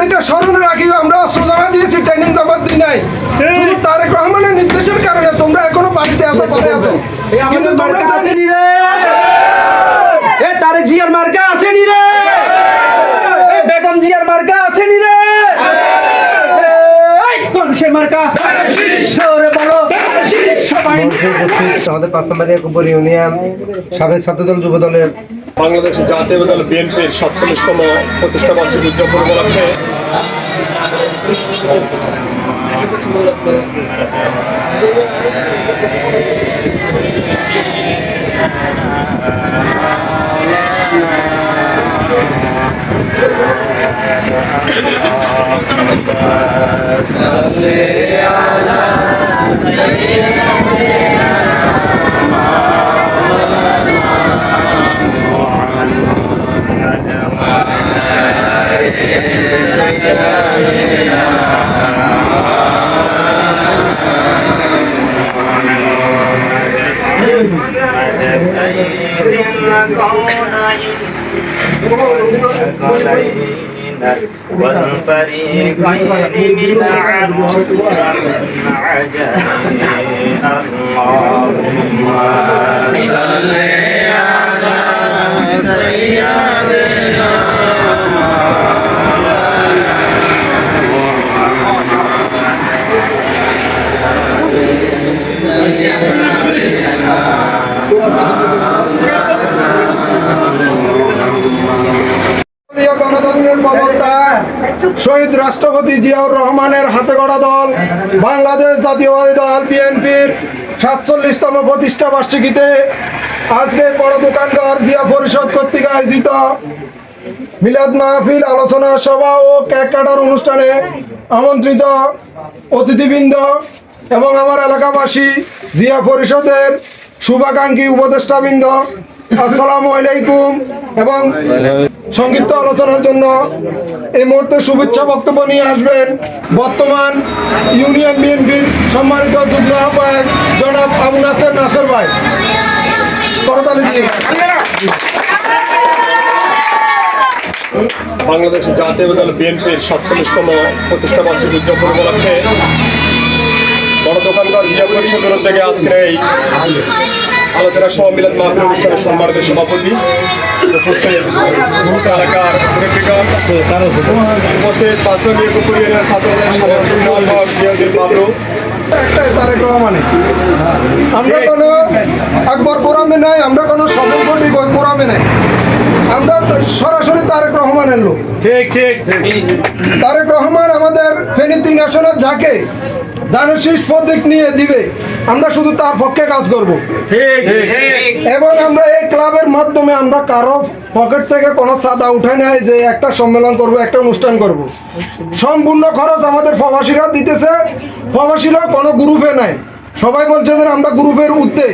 এটা স্মরণে রাখি আমরা অস্ত্র জমা দিয়েছি ট্রেনিং জমা দিই নাই। শুধু তারেক রহমানের নির্দেশের কারণে তোমরা এখনও বাড়িতে আসো পরে আছো। কিন্তু তোমরা জানি- রে? এ তারেক জিয়ার মার্কা আসেনি রে? এ বেগম জিয়ার মার্কা আসেনি রে? এই কোন সে মার্কা? জোরে বলো। সবাই মঞ্চে উপস্থিত আমাদের পাঁচ নম্বর ইউনিয়ন সাবেক ছাত্রদল যুব দলের বাংলাদেশ জাতীয় দল বিএনপির সাতচল্লিশতম প্রতিষ্ঠা বার্ষিকী উদযাপন উপলক্ষে والفريقين من عبد عجل اللهم صل শহীদ রাষ্ট্রপতি জিয়াউর রহমানের হাতে গড়া দল, বাংলাদেশ জাতীয়বাদী দল বিএনপির সাতচল্লিশতম প্রতিষ্ঠা বার্ষিকীতে আজকে বড় দোকানঘর জিয়া পরিষদ কর্তৃক আয়োজিত মিলাদ মাহফিল আলোচনা সভা ও কেক কাটার অনুষ্ঠানে আমন্ত্রিত অতিথিবৃন্দ এবং আমার এলাকাবাসী, জিয়া পরিষদের শুভাকাঙ্ক্ষী উপদেষ্টাবৃন্দ, আসসালামু আলাইকুম এবং সংক্ষিপ্ত আলোচনার জন্য এই মুহূর্তে শুভেচ্ছা বক্তব্য নিয়ে আসবেন বর্তমান ইউনিয়ন বিএনপির সম্মানিত যুগ্ম আহ্বায়ক জনাব আবু নাসের নাসের ভাই। করতালি দিয়ে। বাংলাদেশ জাতীয় দল বিএনপির সাতচল্লিশতম প্রতিষ্ঠা বার্ষিকী উদযাপন উপলক্ষে বড় দোকানদার জিয়া পরিষদের উদ্যোগে আজকের এই আলোচনা সম্মিলন মাহফিল অনুষ্ঠানের সম্মানিত সভাপতি এলাকার উপস্থিত পাঁচজন উপরিয়ানের ছাত্রদের সাধারণ বাবলু। তারেক রহমানে। আমরা কোনো আকবর কোরআমে নাই আমরা কোনো সফল কোরআমে নাই। আমরা তো সরাসরি তারেক রহমানের লোক। ঠিক ঠিক তারেক রহমান আমাদের ফেনী তিন আসনের যাকে দানের শীষ প্রতীক নিয়ে দিবে। আমরা শুধু তার পক্ষে কাজ করব। এবং আমরা এই ক্লাবের মাধ্যমে আমরা কারও পকেট থেকে কোনো চাঁদা উঠে নেয় যে একটা সম্মেলন করব একটা অনুষ্ঠান করব। সম্পূর্ণ খরচ আমাদের প্রবাসীরা দিতেছে প্রবাসীরা কোনো গ্রুপে নাই। সবাই বলছে যে আমরা গ্রুপের উদ্যোগ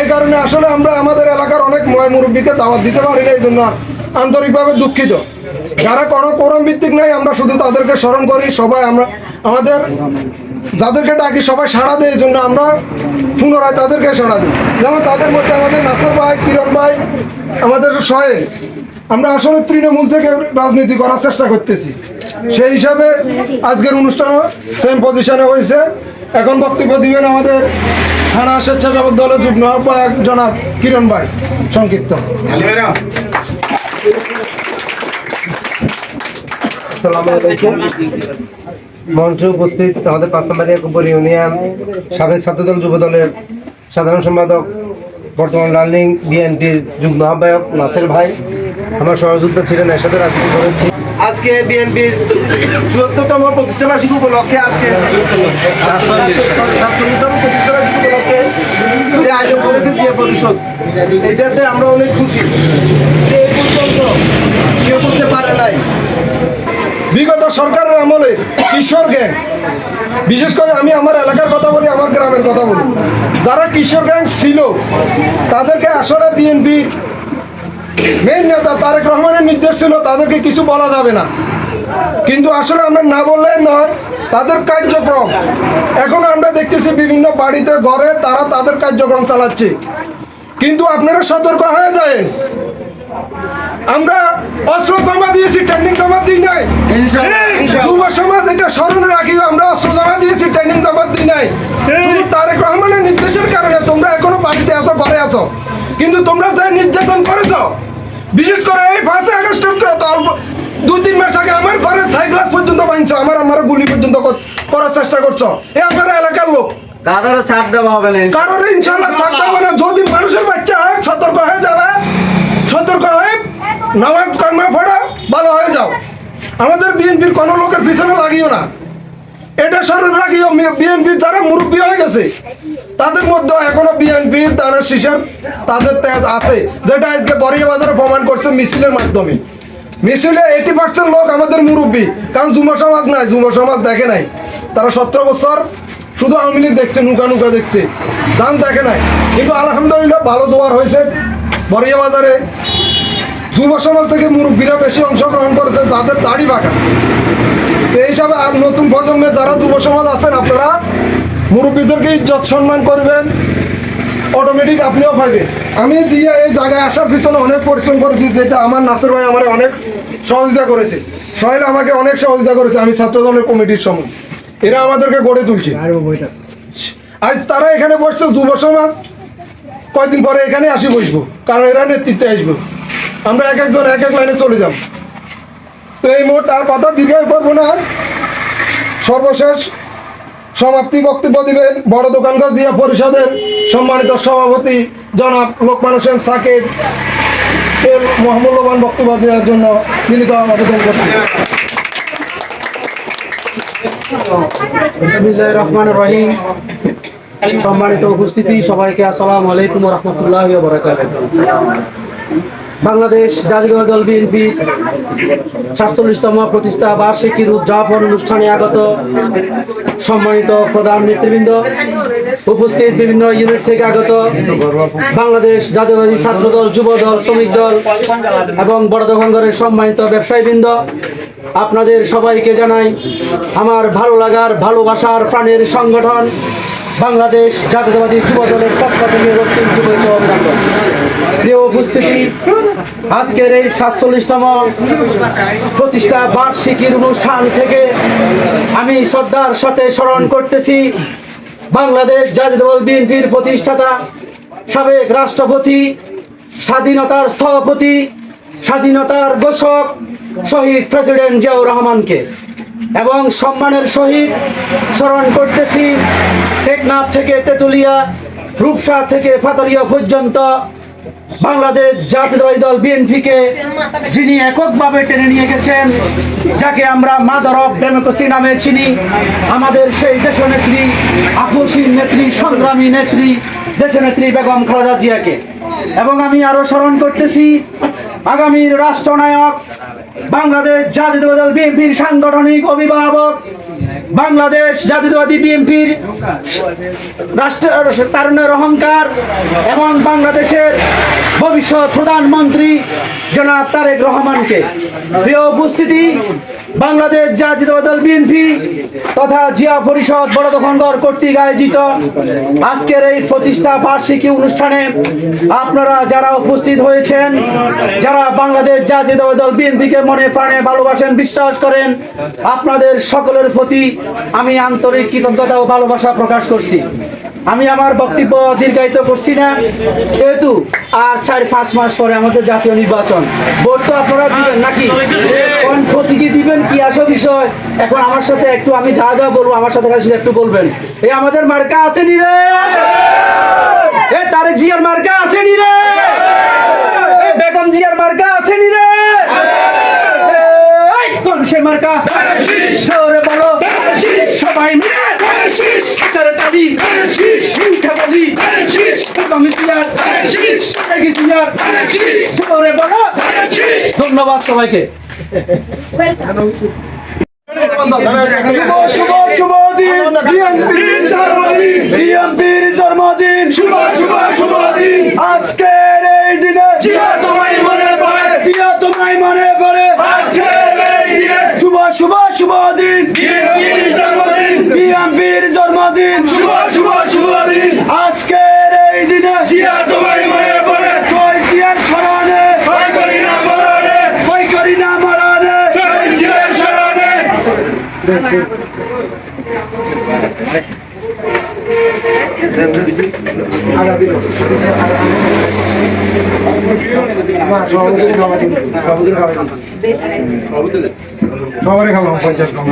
এই কারণে আসলে আমরা আমাদের এলাকার অনেক ময় মুরব্বীকে দাওয়াত দিতে পারি না এই জন্য আন্তরিকভাবে দুঃখিত। যারা কোনো কোরম ভিত্তিক নাই আমরা শুধু তাদেরকে স্মরণ করি সবাই আমরা আমাদের যাদেরকে ডাকি সবাই সাড়া দেয়, এই জন্য আমরা পুনরায় তাদেরকে সাড়া দিই। যেমন তাদের মধ্যে আমাদের নাসর ভাই, কিরণ ভাই, আমাদের সয়ে আমরা আসলে তৃণমূল থেকে রাজনীতি করার চেষ্টা করতেছি। সেই হিসাবে আজকের অনুষ্ঠানও সেম পজিশনে হয়েছে। এখন বক্তব্য দিবেন আমাদের থানা স্বেচ্ছাসেবক দলের যুগ্ম আহ্বায়ক জনাব কিরণ ভাই, সংক্ষিপ্ত। আসসালামু আলাইকুম। মঞ্চে উপস্থিত আমাদের পাঁচ নম্বর একবর ইউনিয়ন সাবেক ছাত্রদল যুব দলের সাধারণ সম্পাদক, বর্তমান রানিং বিএনপির যুগ্ম আহ্বায়ক নাসের ভাই। আমার সহযোগিতা ছিলেন, এর সাথে রাজনীতি করেছি। আজকে বিএনপির চুয়াত্তরতম প্রতিষ্ঠা বার্ষিকী উপলক্ষে আজকে যে আয়োজন করেছে জিয়া পরিষদ, এটাতে আমরা অনেক খুশি। যে পর্যন্ত কেউ করতে পারে নাই। বিগত সরকারের আমলে কিশোর গ্যাং বিশেষ করে আমি আমার এলাকার কথা বলি, আমার গ্রামের কথা বলি। যারা কিশোর গ্যাং ছিল, তাদেরকে আসলে বিএনপির মেন নেতা তারেক রহমানের নির্দেশ ছিল, তাদেরকে কিছু বলা যাবে না। কিন্তু আসলে আমরা না বললে নয়, তাদের কার্যক্রম। এখন আমরা দেখতেছি বিভিন্ন বাড়িতে, ঘরে তারা তাদের কার্যক্রম চালাচ্ছে। কিন্তু আপনারা সতর্ক হয়ে যায় আমরা অস্ত্র জমা দিয়েছি ট্রেনিং জমা দিই নাই। যুব সমাজ এটা স্মরণে রাখি আমরা অস্ত্র জমা দিয়েছি ট্রেনিং জমা দিই নাই। শুধু তারেক রহমানের নির্দেশের কারণে তোমরা এখনও পার্টিতে আছো ঘরে আছো। কিন্তু তোমরা যা নির্যাতন করেছ বিশেষ করে এই ফাঁসে আগস্টের অল্প দুই তিন মাস আগে আমার ঘরে থাই গ্লাস পর্যন্ত ভাঙছো আমার আমার গুলি পর্যন্ত করার চেষ্টা করছ। এ আমার এলাকার লোক। কারোর ছাড় দেওয়া হবে না কারোর ইনশাল্লাহ ছাড় দেওয়া যদি মানুষের বাচ্চা হয় সতর্ক হয়ে যাবে। নামাজ কর্মে পড়া, ভালো হয়ে যাও। আমাদের বিএনপির কোনো লোকের পিছনে লাগিও না। এটা স্মরণ রাখিও বিএনপির যারা মুরব্বী হয়ে গেছে, তাদের মধ্যে এখনও বিএনপির দানের শিশার তাদের তেজ আছে, যেটা আজকে বরিয়া বাজারে প্রমাণ করছে মিছিলের মাধ্যমে। মিছিলে এইটি পার্সেন্ট লোক আমাদের মুরব্বী, কারণ যুব সমাজ নাই, যুব সমাজ দেখে নাই। তারা সতেরো বছর শুধু আওয়ামী লীগ দেখছে, নুকা নুকা দেখছে, দান দেখে নাই। কিন্তু আলহামদুলিল্লাহ ভালো জোয়ার হয়েছে বরিয়া বাজারে। যুব সমাজ থেকে মুরব্বীরা বেশি অংশগ্রহণ করেছে যাদের দাড়ি বাঁকা। তো এই হিসাবে আর নতুন প্রজন্মে যারা যুব সমাজ আছেন আপনারা মুরব্বীদেরকে ইজ্জত সম্মান করবেন অটোমেটিক আপনিও পাইবেন। আমি জিয়া এই জায়গায় আসার পিছনে অনেক পরিশ্রম করেছি যেটা আমার নাসের ভাই আমার অনেক সহযোগিতা করেছে। সোহেল আমাকে অনেক সহযোগিতা করেছে আমি ছাত্র দলের কমিটির সময়। এরা আমাদেরকে গড়ে তুলছে। আজ তারা এখানে বসছে যুব সমাজ কয়দিন পরে এখানে আসি বসবো কারণ এরা নেতৃত্বে আসব। আমরা এক একজন এক এক লাইনে চলে যাব। তো এই মুহূর্তে আর কথা দীর্ঘায়ু করব না। সর্বশেষ সমাপ্তি বক্তব্য দিবেন বড় দোকানদার জিয়া পরিষদের সম্মানিত সভাপতি জনাব লোকমান হোসেন সাকিব। এর মহামূল্যবান বক্তব্য দেওয়ার জন্য বিনীত আবেদন করছি। বিসমিল্লাহির রহমানির রহিম। সম্মানিত উপস্থিতি, সবাইকে আসসালামু আলাইকুম রাহমাতুল্লাহি ওয়া বারাকাতুহু। বাংলাদেশ জাতীয় দল বিএনপি সাতচল্লিশতম প্রতিষ্ঠা বার্ষিকীর উদযাপন অনুষ্ঠানে আগত সম্মানিত প্রধান নেতৃবৃন্দ। উপস্থিত বিভিন্ন ইউনিট থেকে আগত বাংলাদেশ জাতীয়বাদী ছাত্র দল যুব দল শ্রমিক দল এবং বড়দোকানগরের সম্মানিত ব্যবসায়ীবৃন্দ। আপনাদের সবাইকে জানাই আমার ভালো লাগার, ভালোবাসার প্রাণের সংগঠন বাংলাদেশ জাতীয়তাবাদী যুব দলের পক্ষ থেকে রক্তিম শুভেচ্ছা অভিনন্দন। প্রিয় উপস্থিতি, আজকের এই সাতচল্লিশতম প্রতিষ্ঠা বার্ষিকীর অনুষ্ঠান থেকে আমি শ্রদ্ধার সাথে স্মরণ করতেছি বাংলাদেশ জাতীয় বিএনপির প্রতিষ্ঠাতা, সাবেক রাষ্ট্রপতি, স্বাধীনতার স্থপতি, স্বাধীনতার ঘোষক শহীদ প্রেসিডেন্ট জিয়াউর রহমানকে। এবং সম্মানের সহিত স্মরণ করতেছি টেকনাফ থেকে তেতুলিয়া, রূপসা থেকে ফাতলিয়া পর্যন্ত বাংলাদেশ জাতীয়তাবাদী দল বিএনপিকে যিনি এককভাবে টেনে নিয়ে গেছেন, যাকে আমরা মাদার অফ ডেমোক্রেসি নামে চিনি, আমাদের সেই দেশনেত্রী আপসীর নেত্রী, সংগ্রামী নেত্রী, দেশনেত্রী বেগম খালেদা জিয়াকে। এবং আমি আরও স্মরণ করতেছি, আগামীর রাষ্ট্রনায়ক বাংলাদেশ জাতীয়তাবাদী দল বিএনপির সাংগঠনিক অভিভাবক বাংলাদেশ জাতীয়তাবাদী বিএনপির রাষ্ট্র তারুণের অহংকার এবং বাংলাদেশের ভবিষ্যৎ প্রধানমন্ত্রী জনাব তারেক রহমানকে। প্রিয় উপস্থিতি, বাংলাদেশ জাতীয় দল বিএনপি তথা জিয়া পরিষদ বড় দখনগর কর্তৃক আয়োজিত আজকের এই প্রতিষ্ঠা বার্ষিকী অনুষ্ঠানে আপনারা যারা উপস্থিত হয়েছেন, যারা বাংলাদেশ জাতীয়তাবাদী দল বিএনপিকে মনে প্রাণে ভালোবাসেন, বিশ্বাস করেন, আপনাদের সকলের প্রতি আমি আন্তরিক কৃতজ্ঞতা ও ভালোবাসা প্রকাশ করছি। আমি আমার বক্তব্য দীর্ঘায়িত করছি না, যেহেতু আর চার, পাঁচ মাস পরে আমাদের জাতীয় নির্বাচন। ভোট তো আপনারা দিবেন নাকি? কোন প্রতীকী দিবেন? কি আসো বিষয়? এখন আমার সাথে একটু আমি যা যা বলব, আমার সাথে একটু বলবেন। এই আমাদের মার্কা আছে নি রে? তারেক জিয়ার মার্কা ধন্যবাদ সবাইকে। শুভ শুভ শুভ দিন। বিএনপির জন্মদিন শুভ শুভ শুভ দিন। আজকের এই দিনে জিয়া তোমায় মনে পড়ে। জিয়া তোমায় মনে পড়ে। আজকের এই দিনে। শুভ শুভ শুভ দিন। বিএনপির জন্মদিন সবারই খাব পঞ্চাশ কম